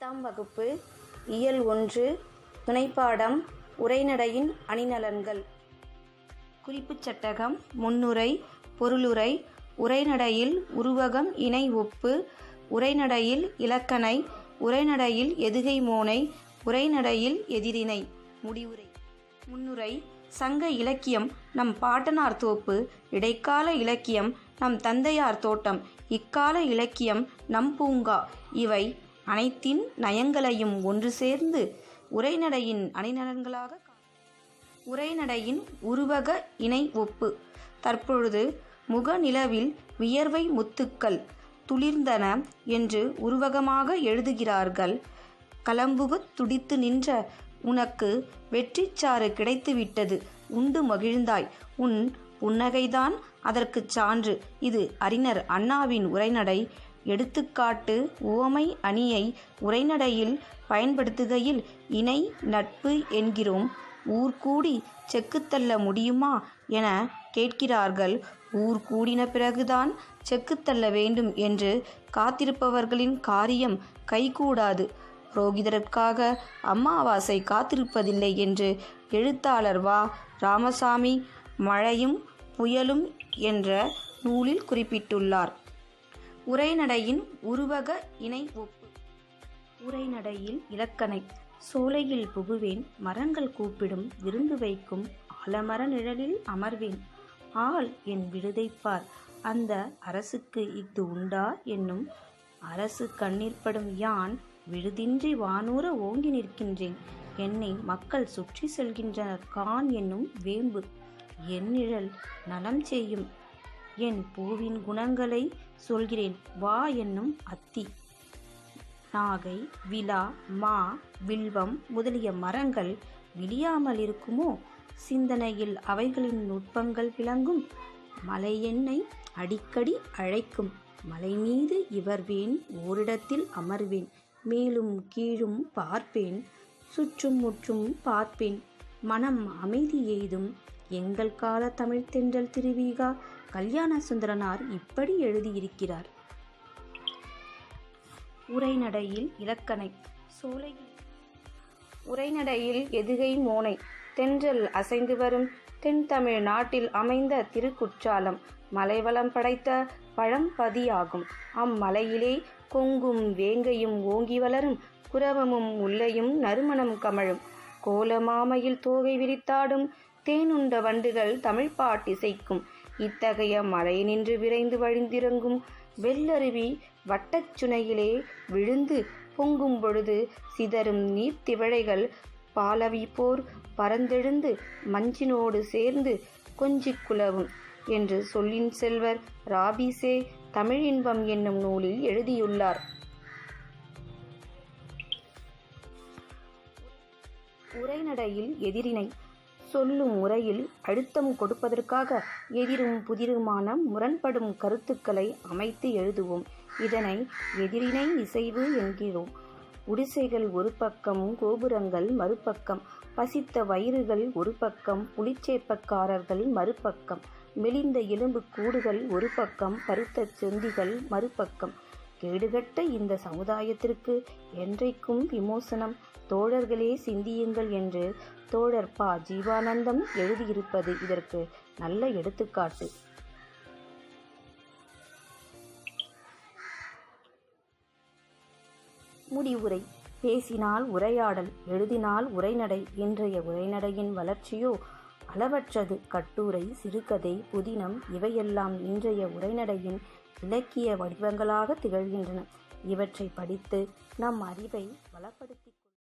பத்தாம் வகுப்பு இயல் ஒன்று துணைப்பாடம் உரைநடையின் அணிநலன்கள். குறிப்புச் சட்டகம் முன்னுரை பொருளுரை உரைநடையில் உருவகம் இணை ஒப்பு உரைநடையில் இலக்கணை உரைநடையில் எதுகை மோனை உரைநடையில் எதிரிணை. முடிவுரை. முன்னுரை சங்க இலக்கியம் நம் பாட்டனார் தோப்பு இடைக்கால இலக்கியம் நம் தந்தையார் தோட்டம் இக்கால இலக்கியம் நம் பூங்கா இவை அனைத்தின் நயங்களையும் ஒன்று சேர்ந்து உரைநடையின் அணிநலன்களாக உரைநடையின் உருவக இணை ஒப்பு. தற்பொழுது முகநிலவில் வியர்வை முத்துக்கள் துளிர்ந்தன என்று உருவகமாக எழுதுகிறார்கள். கலம்புகு துடித்து நின்ற உனக்கு வெற்றிச்சாறு கிடைத்துவிட்டது. உண்டு மகிழ்ந்தாய். உன் புன்னகைதான் அதற்குச் சான்று. இது அறிஞர் அண்ணாவின் உரைநடை. எடுத்துக்காட்டு உவமை அணியை உரைநடையில் பயன்படுத்துகையில் இணை நட்பு என்கிறோம். ஊர் கூடி செக்குத்தள்ள முடியுமா என கேட்கிறார்கள். ஊர் கூடின பிறகுதான் செக்குத்தள்ள வேண்டும் என்று காத்திருப்பவர்களின் காரியம் கைகூடாது. புரோகிதருக்காக அமாவாசை காத்திருப்பதில்லை என்று எழுத்தாளர் வா. ராமசாமி மழையும் புயலும் என்ற நூலில் குறிப்பிட்டுள்ளார். உரைநடையின் உருவக இணை ஒப்பு. உரைநடையில் இலக்கணை. சோலையில் புகுவேன் மரங்கள் கூப்பிடும் விருந்து வைக்கும் ஆலமர நிழலில் அமர்வேன். ஆள் என் விடுதைப்பார். அந்த அரசுக்கு இஃது உண்டா என்னும் அரசு கண்ணீர்ப்படும் யான் விடுதின்றி வானூர ஓங்கி நிற்கின்றேன். என்னை மக்கள் சுற்றி செல்கின்றனர் கான் என்னும் வேம்பு. என் நிழல் நலம் செய்யும் என் பூவின் குணங்களை சொல்கிறேன். வா என்னும் அத்தி. நாகை விழா மா வில்வம் முதலிய மரங்கள் விழியாமல் இருக்குமோ? சிந்தனையில் அவைகளின் நுட்பங்கள் விளங்கும். மலை என்னை அடிக்கடி அழைக்கும். மலை மீது இவர்வேன் ஓரிடத்தில் அமர்வேன். மேலும் கீழும் பார்ப்பேன் சுற்றும் முற்றும் பார்ப்பேன். மனம் அமைதி எய்தும் எங்கள் கால தமிழ்த்தென்றல் திருவிகா கல்யாண சுந்தரனார் இப்படி எழுதியிருக்கிறார். உரைநடையில் இலக்கணை. சோலை உரைநடையில் எதுகை மோனை. தென்றல் அசைந்து வரும். தென்தமிழ் நாட்டில் அமைந்த திருக்குற்றாலம். மலைவளம் படைத்த பழம்பதியாகும். அம்மலையிலே கொங்கும் வேங்கையும் ஓங்கி வளரும். குரவமும் முல்லையும் நறுமணம் கமழும். கோலமாமையில் தோகை விரித்தாடும். தேனுண்ட வண்டுகள் தமிழ் பாட்டிசைக்கும் இத்தகைய மழை நின்று விரைந்து வழிந்திறங்கும் வெள்ளருவி வட்டச்சுனையிலே விழுந்து பொங்கும் பொழுது சிதறும் நீர்த்திவழைகள் பாலவி போர் பறந்தெழுந்து மஞ்சினோடு சேர்ந்து கொஞ்சி குலவும் என்று சொல்லின் செல்வர் ராபிசே தமிழின்பம் என்னும் நூலில் எழுதியுள்ளார். உரைநடையில் எதிரினை சொல்லும் முறையில் அழுத்தம் கொடுப்பதற்காக எதிரும் புதிருமான முரண்படும் கருத்துக்களை அமைத்து எழுதுவோம். இதனை எதிரினை இசைவு என்கிறோம். குடிசைகள் ஒரு பக்கம் கோபுரங்கள் மறுபக்கம் பசித்த வயிறுகள் ஒரு பக்கம் புளிச்சேப்பக்காரர்கள் மறுபக்கம் மெலிந்த எலும்பு கூடுகள் ஒரு பக்கம் பருத்த செந்திகள் மறுபக்கம் கேடுகட்ட இந்த சமுதாயத்திற்கு என்றைக்கும் விமோசனம். தோழர்களே சிந்தியுங்கள் என்று தோழர் பா. ஜீவானந்தம் எழுதியிருப்பது இதற்கு நல்ல எடுத்துக்காட்டு. முடிவுரை. பேசினால் உரையாடல் எழுதினால் உரைநடை இன்றைய உரைநடையின் வளர்ச்சியோ அளவற்றது. கட்டுரை சிறுகதை புதினம் இவையெல்லாம் இன்றைய உரைநடையின் இலக்கிய வடிவங்களாக திகழ்கின்றன. இவற்றை படித்து நம் அறிவை வளப்படுத்தி